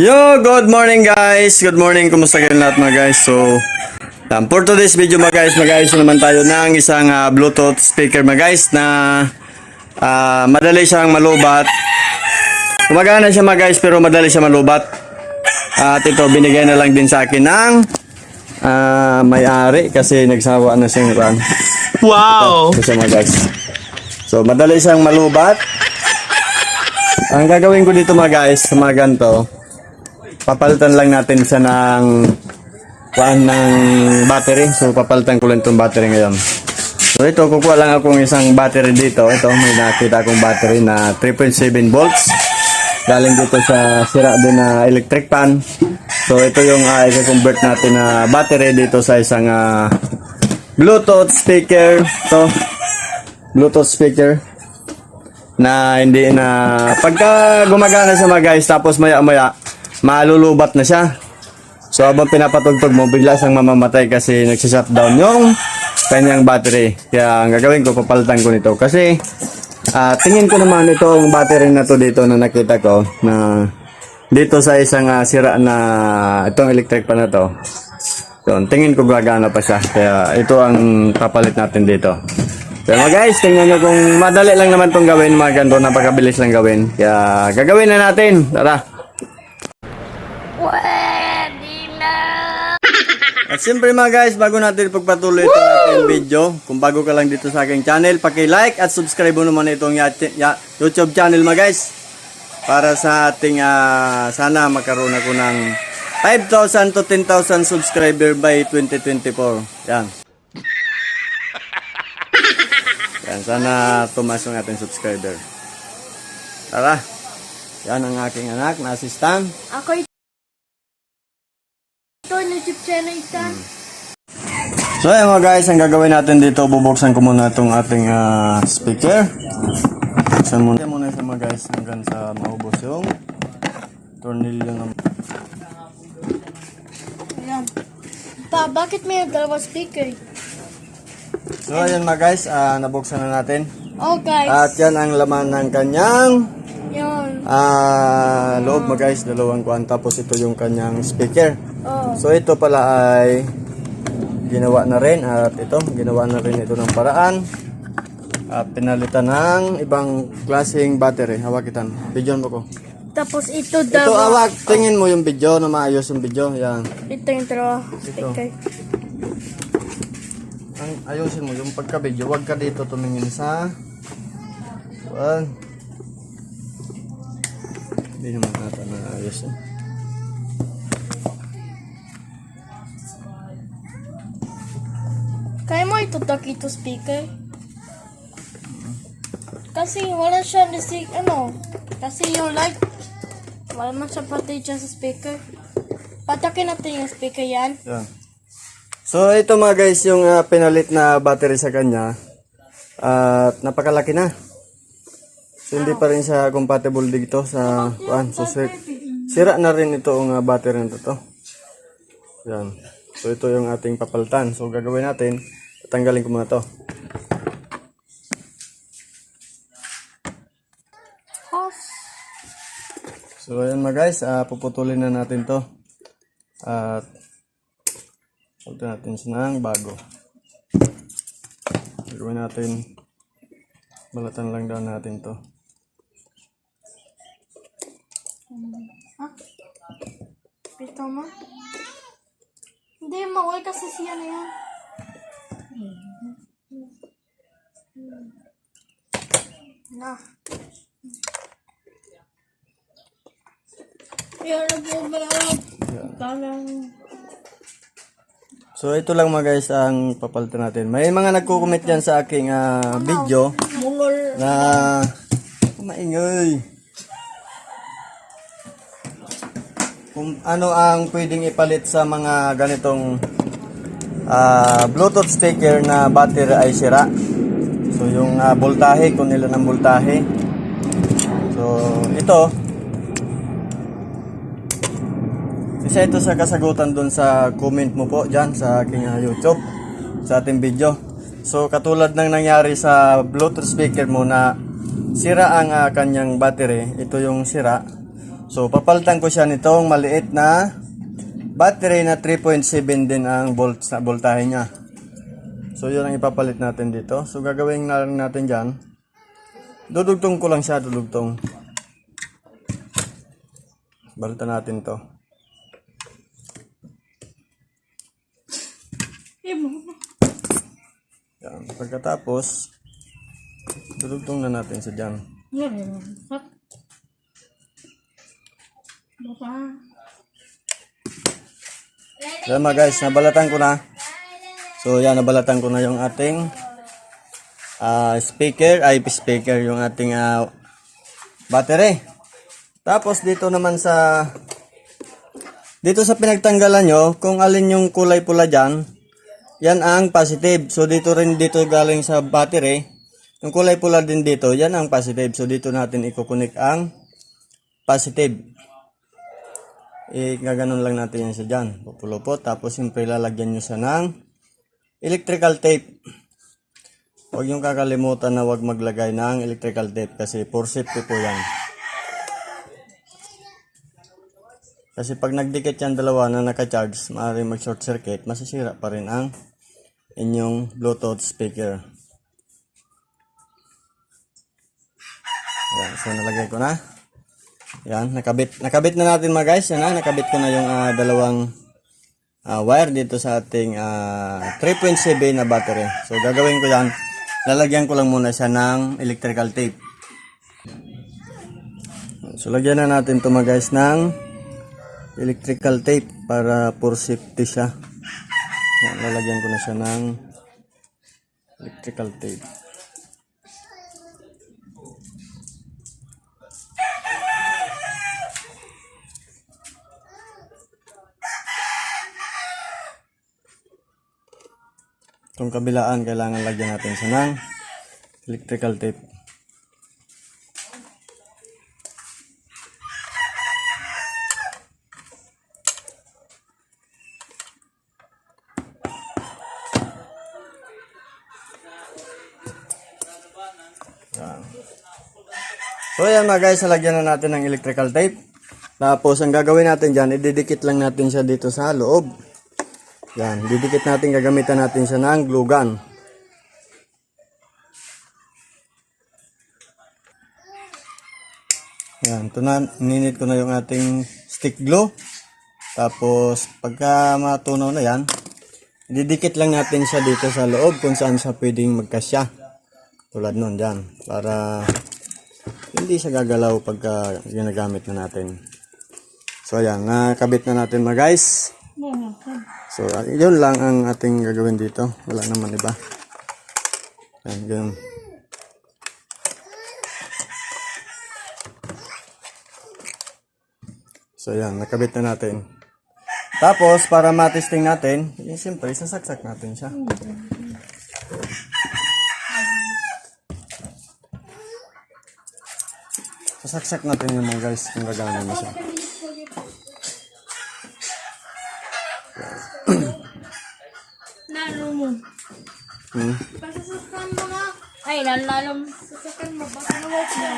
Yo, good morning guys. Good morning. Kumusta kayo lahat mga guys? So, um, for today's video mga guys, mag-ayos na naman tayo ng isang ah, Bluetooth speaker mga guys na ah, madali siyang malubat. Gumagana siya mga guys pero madali siya malubat. At ito, binigay na lang din sa akin ng ah, may-ari kasi nagsawa na siyang run. Wow! Ito siya mga guys. So, madali siyang malubat. Ang gagawin ko dito mga guys, sa mga ganito, papalitan lang natin siya ng kuhaan ng battery. So, papalitan ko lang itong battery ngayon. So, ito, kukuha lang akong isang battery dito. Ito, may nakita akong battery na 3.7 volts. Galing dito sa sira din na electric pan. So, ito yung uh, i-convert natin na battery dito sa isang ah, Bluetooth speaker. To, Bluetooth speaker na hindi na pagka gumagana siya mga guys tapos maya maya malulubat na siya. So habang pinapatugtog mo bigla siyang mamamatay kasi nagsishutdown yung kanyang battery. Kaya ang gagawin ko papalitan ko nito. Kasi ah, tingin ko naman itong battery na to dito na nakita ko na dito sa isang ah, sira na itong electric pa na to. Yun, tingin ko gagana pa siya. Kaya ito ang papalit natin dito pero mga guys, tingnan nyo kung madali lang naman itong gawin, mga ganito, napakabilis lang gawin. Kaya gagawin na natin. Tara. Pwede na. At siyempre mga guys, bago natin pagpatuloy itong ating video, kung bago ka lang dito sa aking channel, paki-like at subscribe mo naman itong YouTube channel mga guys. Para sa ating, ah, sana magkaroon ako ng 5,000 to 10,000 subscriber by 2024. Yan. Yan, sana tumas ang ating subscriber. Tara. Yan ang aking anak na assistant. Ako ito. Ito, YouTube channel ito. So ayan mga guys, ang gagawin natin dito, bubuksan ko muna itong ating ah, speaker. Buksan muna. muna siya mga guys hanggang sa maubos yung tornilyo ng... Ayan. Pa, bakit may dalawang speaker? So ayan mga guys, ah, nabuksan na natin. Oh, guys. At yan ang laman ng kanyang Yan. ah, loob mga guys, dalawang kuwan. Tapos ito yung kanyang speaker. Oh. So ito pala ay ginawa na rin at ito, ginawa na rin ito ng paraan. At pinalitan ng ibang klaseng battery. Hawakitan. Video mo ko. Tapos ito Ito dalawa. awak, tingin mo yung video na maayos yung video. Yan. Ito yung dalawa speaker. Ang ayusin mo yung pagka-video. Huwag ka dito tumingin sa One. Hindi naman nata na ayos eh. Kaya mo ito ito speaker? Kasi wala siya nasi, ano, kasi yung light, wala man siya pati siya sa speaker. Patakin natin yung speaker yan. Yan. So ito mga guys yung ah, pinalit na battery sa kanya. At napakalaki na. So hindi pa rin siya compatible dito sa one. So sir, sira na rin ito ang ah, battery nito to. Yan. So ito yung ating papalitan. So gagawin natin, tatanggalin ko muna to. So ayan mga guys, ah, puputulin na natin to. At Pagka natin ng bago. Gawin natin, balatan lang daw natin to. Pito mo? Hindi, mawal kasi siya na yan. Na. Na po ba Talang. So ito lang mga guys ang papalitan natin. May mga nagko-comment dyan sa aking ah, video na maingay. Kung ano ang pwedeng ipalit sa mga ganitong ah, Bluetooth speaker na battery ay sira. So yung ah, voltahe, kung nila ng voltahe. So ito, ito sa kasagutan dun sa comment mo po dyan sa aking ah, YouTube, sa ating video. So katulad ng nangyari sa Bluetooth speaker mo na sira ang ah, kanyang battery, ito yung sira. So, papalitan ko siya nitong maliit na battery na 3.7 din ang volts na voltahe niya. So, yun ang ipapalit natin dito. So, gagawin na lang natin dyan. Dudugtong ko lang siya, dudugtong. Balitan natin to. Yan. Pagkatapos, dudugtong na natin siya dyan. Yan mga guys, nabalatan ko na. So yan, nabalatan ko na yung ating ah, speaker, IP speaker, yung ating ah, battery. Tapos dito naman sa dito sa pinagtanggalan nyo, kung alin yung kulay pula dyan, yan ang positive. So dito rin dito galing sa battery, yung kulay pula din dito, yan ang positive. So dito natin ikukunik ang positive. Eh, gaganon lang natin yan sa dyan. Pupulupot. Tapos siyempre lalagyan nyo siya ng electrical tape. Huwag yung kakalimutan na huwag maglagay ng electrical tape kasi for safety po yan. Kasi pag nagdikit yan dalawa na naka-charge, maaaring mag-short circuit, masisira pa rin ang inyong Bluetooth speaker. Ayan, so nalagay ko na. Yan, nakabit. Nakabit na natin mga guys. Yan na, nakabit ko na yung ah, dalawang ah, wire dito sa ating ah, 3.7 na battery. So gagawin ko yan. Lalagyan ko lang muna siya ng electrical tape. So lagyan na natin to mga guys ng electrical tape para for safety siya. Yan, lalagyan ko na siya ng electrical tape. Itong kabilaan, kailangan lagyan natin siya ng electrical tape. So yan mga guys, lagyan na natin ng electrical tape. Tapos ang gagawin natin dyan, ididikit lang natin siya dito sa loob. Yan, didikit natin, gagamitan natin siya ng glue gun. Yan, ito na, ninit ko na yung ating stick glue. Tapos, pagka matunaw na yan, didikit lang natin siya dito sa loob kung saan siya pwedeng magkasya. Tulad nun, dyan. Para hindi siya gagalaw pagka ginagamit na natin. So, ayan, nakabit na natin mga guys. So, uh, yun lang ang ating gagawin dito. Wala naman iba. Yan, ganun. So, yan. Nakabit na natin. Tapos, para matesting natin, eh, siyempre, sasaksak natin siya. Sasaksak natin yung mga guys kung gagana na siya. Lalo mo. Hmm? Pasasakan mo na. Ay, lalo mo. Sasakan mo. Baka na white na.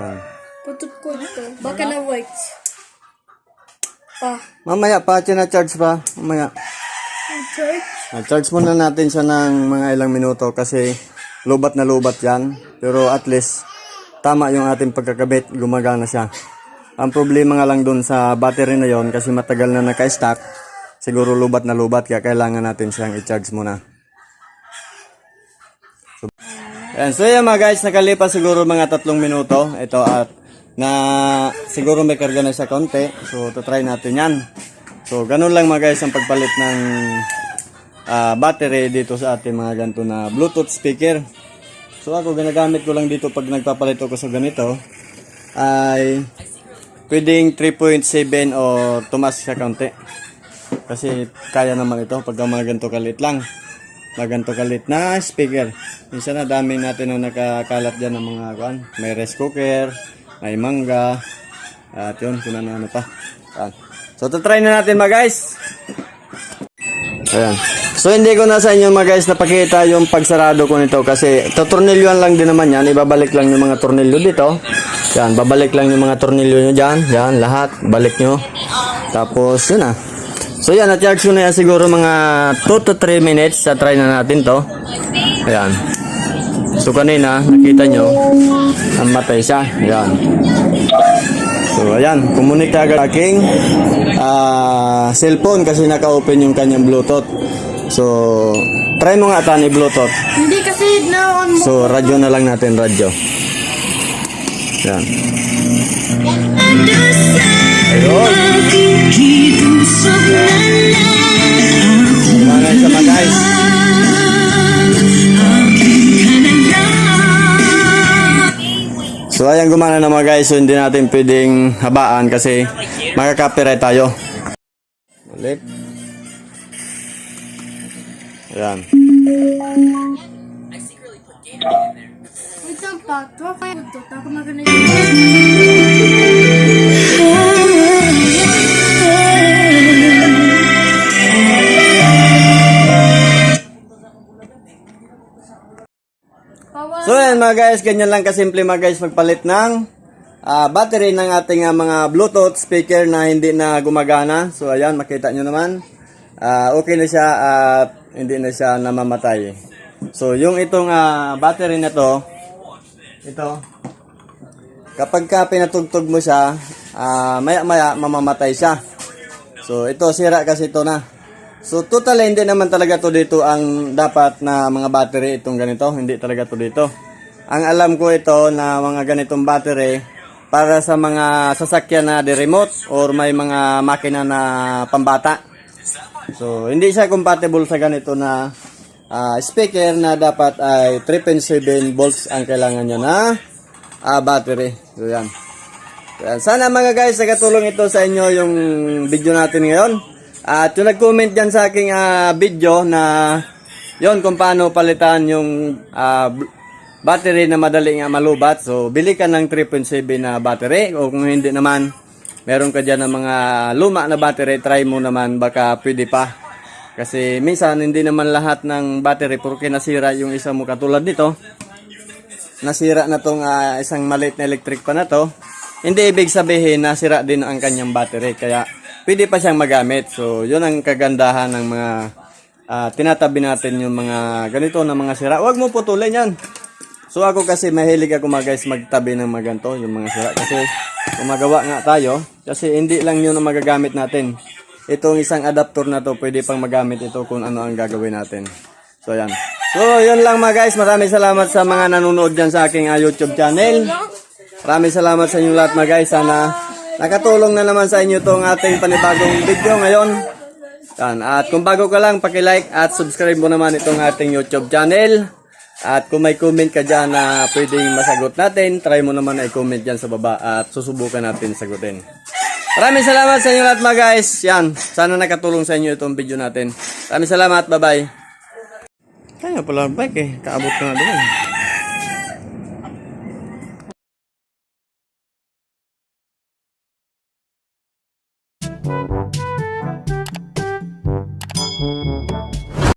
Yan. Putot ko ito. Baka na white. Pa. Mamaya pa, charge pa. Mamaya. Church. charge muna natin siya ng mga ilang minuto kasi lubat na lubat yan. Pero at least, tama yung ating pagkakabit, gumagana siya. Ang problema nga lang dun sa battery na yon kasi matagal na naka-stack, siguro lubat na lubat kaya kailangan natin siyang i-charge muna. So, ayan, so yan mga guys, nakalipas siguro mga tatlong minuto. Ito at na siguro may karga na siya konti. So, try natin yan. So, ganun lang mga guys ang pagpalit ng ah, battery dito sa ating mga ganito na Bluetooth speaker. So, ako ginagamit ko lang dito pag nagpapalit ako sa ganito ay pwedeng 3.7 o tumas siya kaunti. Kasi kaya naman ito pag mga ganito kalit lang. Mga ganito kalit na speaker. Minsan na dami natin na nakakalat dyan ng mga kuan. May rice cooker, may mangga, at yun, kung ano, ano pa. Yan. So, try na natin mga guys. Ayan. So, hindi ko na sa inyo mga guys napakita yung pagsarado ko nito kasi tutornilyoan lang din naman yan. Ibabalik lang yung mga tornilyo dito. Yan, babalik lang yung mga tornilyo nyo dyan. Yan, lahat. Balik nyo. Tapos, yun na. So yan, na-charge ko na yan siguro mga 2 to 3 minutes. Sa try na natin to. Ayan. So kanina, nakita nyo, namatay siya. Ayan. So ayan, kumunika agad aking ah, cellphone kasi naka-open yung kanyang Bluetooth. So, try mo nga tani Bluetooth. Hindi kasi na-on mo. So, radyo na lang natin, radyo. Yan. Ayun. Mana isa pa guys. So ayan gumana na mga guys, so hindi natin pwedeng habaan kasi makaka-copyright tayo. Ulit. Ayan. Wait lang pa. Tuwa. Tako. So ayan mga guys, ganyan lang kasimple mga guys magpalit ng ah, battery ng ating ah, mga Bluetooth speaker na hindi na gumagana. So ayan, makita nyo naman. Ah, okay na siya at hindi na siya namamatay. So yung itong ah, battery na to, ito, kapag ka pinatugtog mo siya, ah, maya maya mamamatay siya. So ito sira kasi ito na. So total hindi naman talaga to dito ang dapat na mga battery itong ganito, hindi talaga to dito. Ang alam ko ito na mga ganitong battery para sa mga sasakyan na di remote or may mga makina na pambata. So hindi siya compatible sa ganito na ah, speaker na dapat ay 3.7 volts ang kailangan niya na ah, battery. So yan. Yan. Sana mga guys, nakatulong ito sa inyo yung video natin ngayon. At yung nag-comment dyan sa aking ah, video na yon kung paano palitan yung bl- battery na madali nga malubat. So, bili ka ng 3.7 na battery. O kung hindi naman, meron ka dyan ng mga luma na battery, try mo naman, baka pwede pa. Kasi minsan, hindi naman lahat ng battery, porque nasira yung isa mo katulad nito nasira na tong ah, isang maliit na electric pa na to, hindi ibig sabihin na sira din ang kanyang battery. Kaya pwede pa siyang magamit. So, yun ang kagandahan ng mga ah, tinatabi natin yung mga ganito na mga sira. Huwag mo putulin yan. So ako kasi mahilig ako mga guys magtabi ng mga ganito, yung mga sira. Kasi gumagawa nga tayo. Kasi hindi lang yun ang magagamit natin. Itong isang adapter na to, pwede pang magamit ito kung ano ang gagawin natin. So yan. So yun lang mga guys. Maraming salamat sa mga nanonood dyan sa aking ah, YouTube channel. Maraming salamat sa inyo lahat mga guys. Sana nakatulong na naman sa inyo itong ating panibagong video ngayon. Yan. At kung bago ka lang, paki-like at subscribe mo naman itong ating YouTube channel. At kung may comment ka dyan na pwedeng masagot natin, try mo naman na i-comment dyan sa baba at susubukan natin sagutin. Maraming salamat sa inyo lahat mga guys. Yan. Sana nakatulong sa inyo itong video natin. Maraming salamat. Bye-bye. Kaya pala bike eh. Kaabot ka na doon.